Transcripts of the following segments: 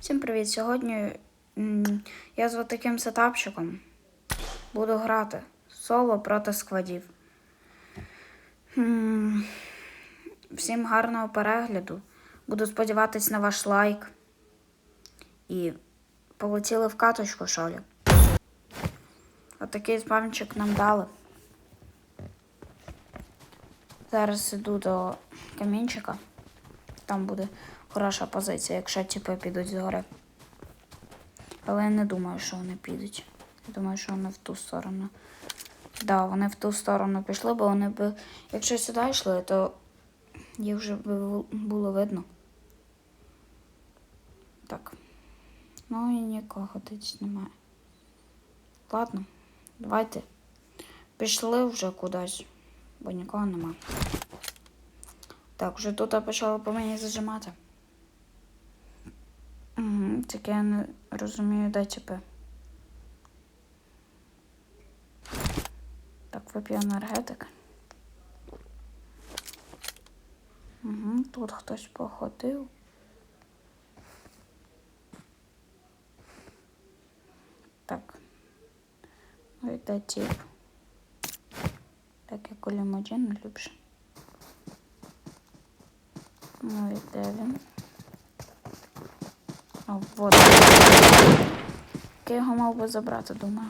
Всім привіт! Сьогодні я з таким сетапчиком буду грати соло проти складів. Всім гарного перегляду. Буду сподіватись на ваш лайк. І полетіли в каточку, шолі. Отакий спамчик нам дали. Зараз іду до камінчика. Там буде хороша позиція, якщо тіпи підуть згори. Але я не думаю, що вони підуть. Я думаю, що вони в ту сторону. Так, да, вони в ту сторону пішли, бо вони б. Якщо сюди йшли, то їх вже б було видно. Так. Ну і нікого тут немає. Ладно, давайте. Пішли вже кудись, бо нікого немає. Так, вже тут почало по мені зажимати. Таке я не розумію, де ЧП. Так, вип'ю енергетик. Угу, тут хтось походив. Так. Ну і де тіп. Так, як у лімуджин любше. Ну і де він? Вот. Я його мав би забрати, думаю.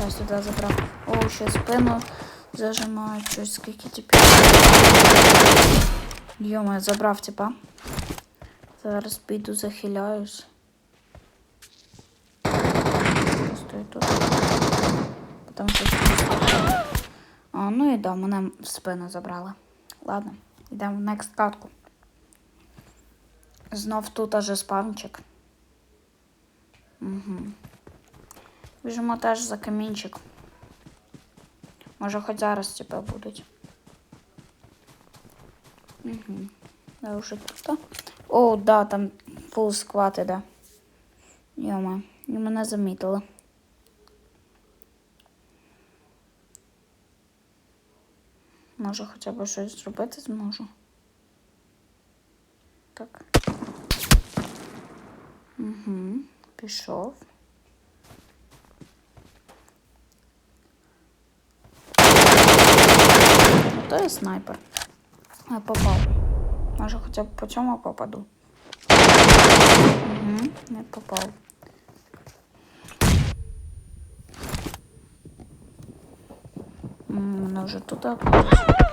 Я сюди забрав. О, ще спину зажимають щось, скільки тепер. Йома, забрав типа. Зараз піду захиляюсь. Стою тут. Потому що а, ну і да, мене в спину забрали. Ладно, йдемо в next катку. Знов тут аже спавнчик. Угу. Біжимо теж за камінчик. Може хоч зараз тебе будуть. Угу. Я вже тут. О, да, там фул склад іде. Йома, мене замітили. Може хоча б щось зробити зможу. Так. Угу, пішов. Ну, То є снайпер. Я попав. Може хоча б по цьому попаду. Угу, не попав. М, Мене вже тут окружили.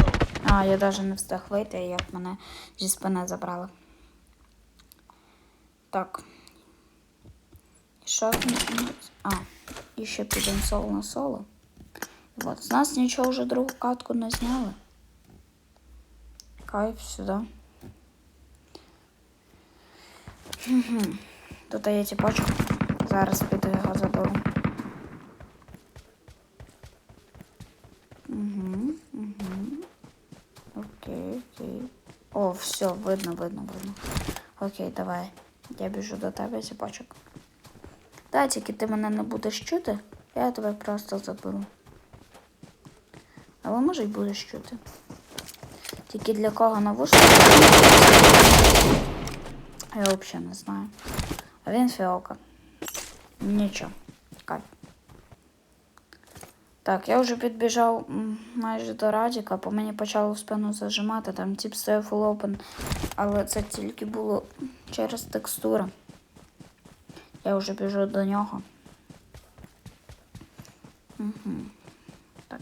А, я навіть не встиг вийти, як мене зі спини забрали. Так. Що там? А, і ще підемо соло на соло. Вот, з нас нічого вже другу катку не зняли. Кайф сюди. Мгм. Тут є тіпочок. Зараз піду його заберу. Угу, угу. Окей. О, все, видно, видно, видно. Окей, давай. Я біжу до тебе, зіпочок. Та, тільки ти мене не будеш чути, я тебе просто заберу. Але може й будеш чути. Тільки для кого навушники? Я взагалі не знаю. А він фіалка. Нічого. Так, я вже підбіжав майже до Радіка, по мені почало в спину зажимати, там тип стояв full але це тільки було через текстуру. Я вже біжу до нього. Угу. Так.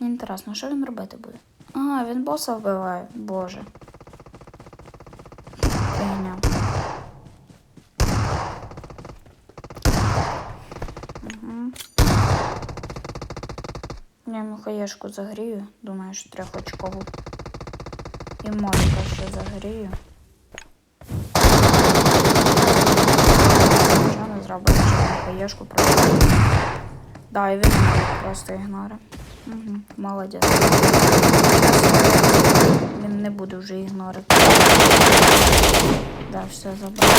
Мені інтересно, що він робити буде? А, він боса вбиває, боже. Фігня. Угу. Я хаєшку загрію, думаю, що трьохочкову. І моліка ще загрію. Нічого не зробив, що хаєшку просто. Да, і він просто ігноре. Угу, молодець. Він не буде вже ігнорити. Да, все забрав.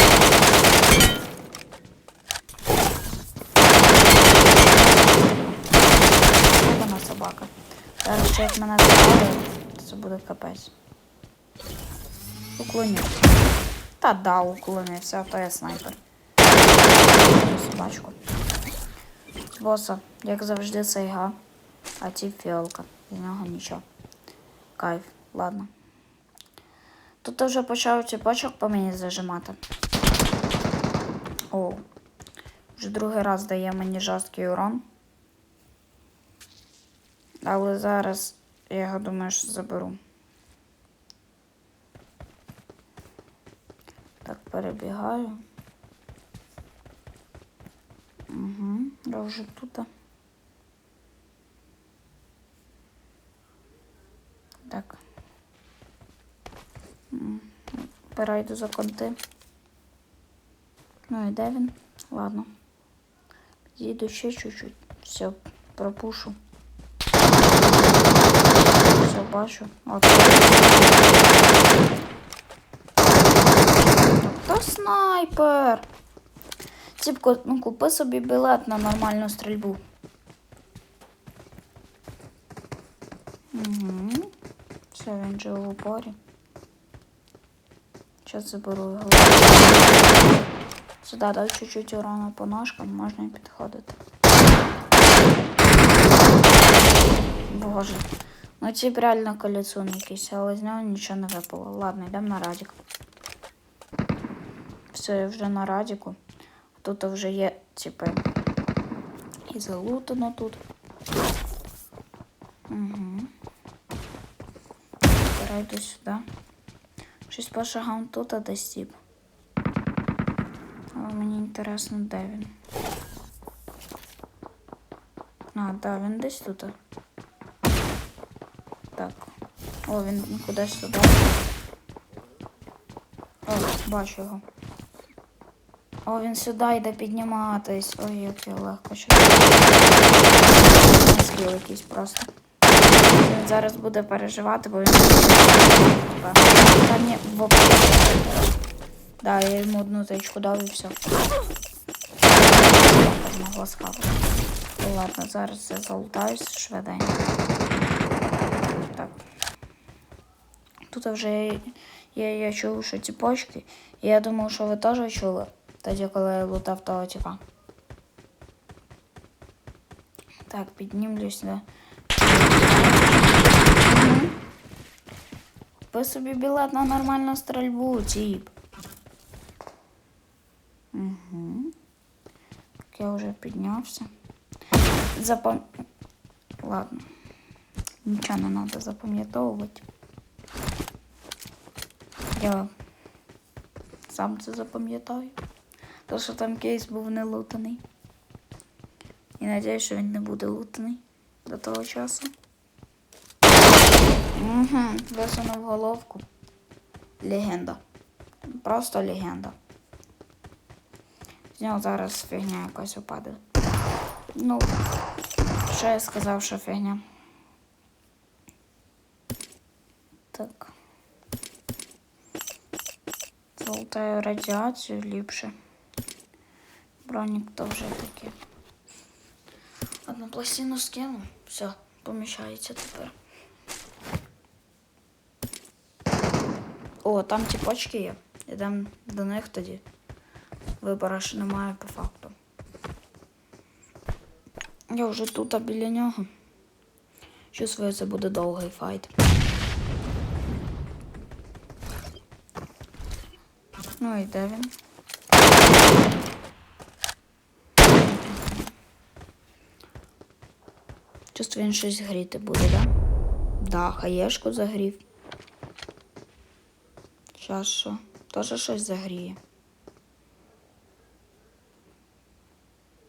Собака. Зараз ще як мене забрали, це буде капець. Уклонився. Та да, уклонився, а то я снайпер. Собачку. Боса, як завжди, сайга, а ті фіолка. З нього нічого. Кайф, ладно. Тут вже почав ціпочок по мені зажимати. О, вже другий раз дає мені жорсткий урон. Але зараз я його думаю, що заберу. Так, перебігаю. Угу, я вже тут. Так. Перейду за конти. Ну і де він? Ладно. Їду ще чуть-чуть. Все, пропушу. Все, бачу. От. Та снайпер! Ціпко, ну купи собі білет на нормальну стрільбу. Угу. Все, він же в упорі. Сейчас заберу його. Сюди дай чуть-чуть урона по ножкам, можна і підходити. Боже. Ну ці б реально колесун якийсь, але з нього нічого не випало. Ладно, йдемо на радік. Все, я вже на радіку. Тут вже є, типу, і залутано тут. Угу. Перейду сюди. Щось по шагам тут, десь тип. Але мені інтересно, де він. А, да, він десь тут. О, він кудись сюди. О, бачу його. О, він сюди йде підніматись. Ой, як я легко ще. Скіл якийсь просто. Він зараз буде переживати, бо він. Та ні, в Да, я йому одну тичку дав і все. Могла схавати. Ладно, зараз я залутаюсь швиденько. Так. Тут вже я, я, я чув, що ці почки. І я думав, що ви теж чули. Тоді, коли я лутав того типа. Так, піднімлюсь, да. Мгм. Купи собі білет на нормальну стрільбу, тіп. Угу. Так, я вже піднявся. Запам... Ладно. Нічого не треба запам'ятовувати. Я сам це запам'ятаю. То, що там кейс був не лутаний. І надіюсь, що він не буде лутаний до того часу. Угу, висунув головку. Легенда. Просто легенда. З нього зараз фігня якась опаде. Ну, що я сказав, що фігня. Так. Золотаю радіацію ліпше. Бронік то вже таке. Одну пластину скину. Все, поміщається тепер. О, там ті почки є. Ідемо до них тоді. Вибора ж немає по факту. Я вже тут а біля нього. Чувствую, це буде довгий файт. І де він? Чувствую, він щось гріти буде, да? Да, хаєшку загрів. Щас що? Тоже щось загріє.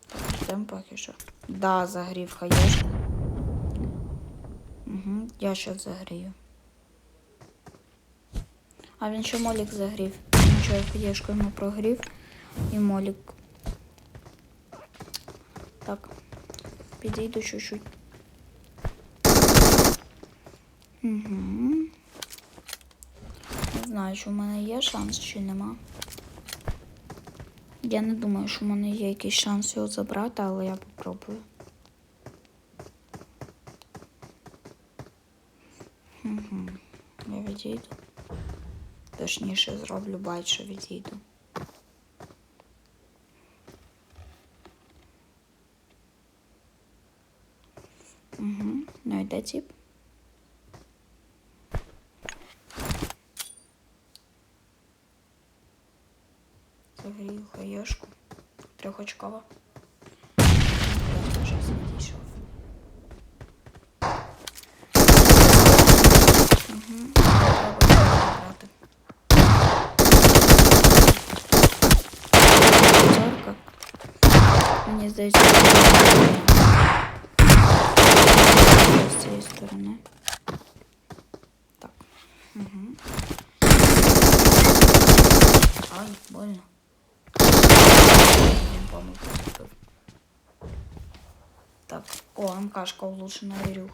Так, ждемо поки що. Да, загрів хаєшку. Угу, я щас загрію. А він ще молік загрів. Я хаєшку йому прогрів. І молік. Так. Підійду чуть-чуть. Угу. Не знаю, чи в мене є шанс, чи нема. Я не думаю, що в мене є якийсь шанс його забрати, але я попробую. Угу. Я відійду. Точніше зроблю байт, що відійду. Угу. Ну йде тип. Загрію хаєшку. Трьохочкова. Вже відійшов. Мені здається, з цієї сторони. Так. Угу. Ай, больно. Він помилку зробив. Так, о, МКшка улучшена Ірюх.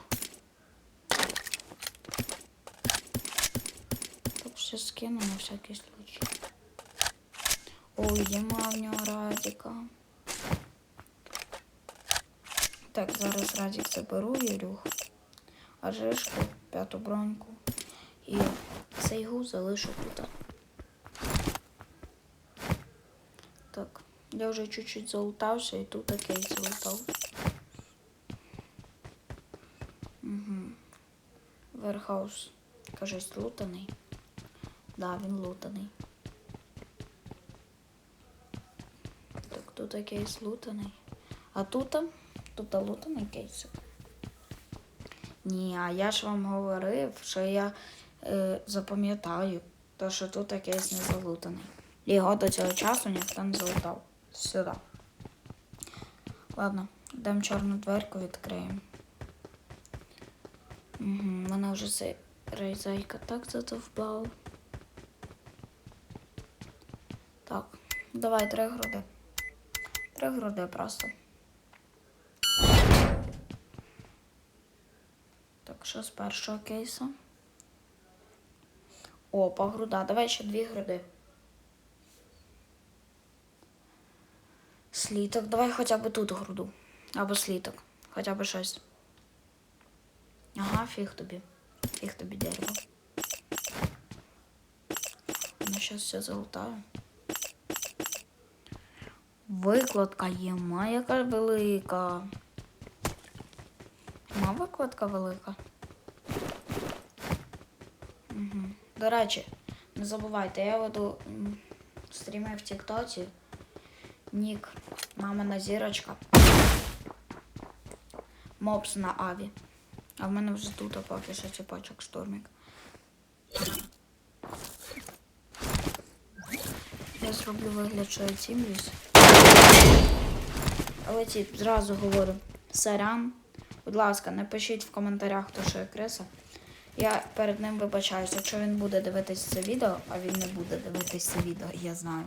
Так, все скину на всякий случай. Ой, нема в нього Радіка. Так, зараз Радік заберу Ірюх. А жишку, п'яту броньку. І цей гуз залишу тут. Так, я вже чуть-чуть залутався і тут такий залутав. Угу. Верхаус, кажись, лутаний. Да, він лутаний. Так, тут кейс лутаний. А тут, тут лутаний кейсик. Ні, а я ж вам говорив, що я е, запам'ятаю, то що тут кейс не залутаний. Його до цього часу ніхто не залутав. Сюди. Ладно, йдемо чорну дверку відкриємо. Угу, мене вже цей рейзайка так задовбав. Так, давай три груди. Три груди просто. Так, що з першого кейсу? Опа, груда. Давай ще дві груди. Сліток. Давай хоча б тут груду. Або сліток. Хоча б щось. Ага, фіг тобі. Фіг тобі дерево. Ну, зараз все залутаю. Викладка є, ма яка велика. Ма викладка велика. До речі, не забувайте, я веду стріми в Тіктоці. Нік, мамина зірочка. Мопс на аві. А в мене вже тут поки що ціпочок штурмік. Я зроблю вигляд, що я цімлюсь. Але ці зразу говорю, сорян. Будь ласка, напишіть в коментарях, хто що я криса. Я перед ним вибачаюся, якщо він буде дивитись це відео, а він не буде дивитись це відео, я знаю.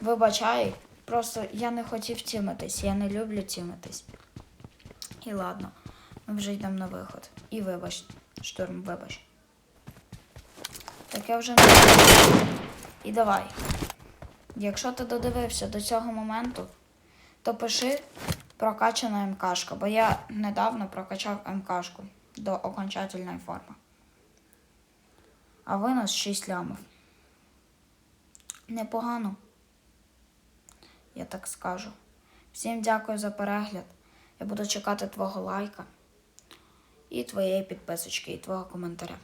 Вибачай, просто я не хотів тімитись, я не люблю тімитись. І ладно, ми вже йдемо на виход. І вибач, штурм, вибач. Так я вже не. І давай. Якщо ти додивився до цього моменту, то пиши прокачана МКшка, бо я недавно прокачав МКшку до окончательної форми. А винос 6 лямів. Непогано. Я так скажу. Всім дякую за перегляд. Я буду чекати твого лайка і твоєї підписочки, і твого коментаря.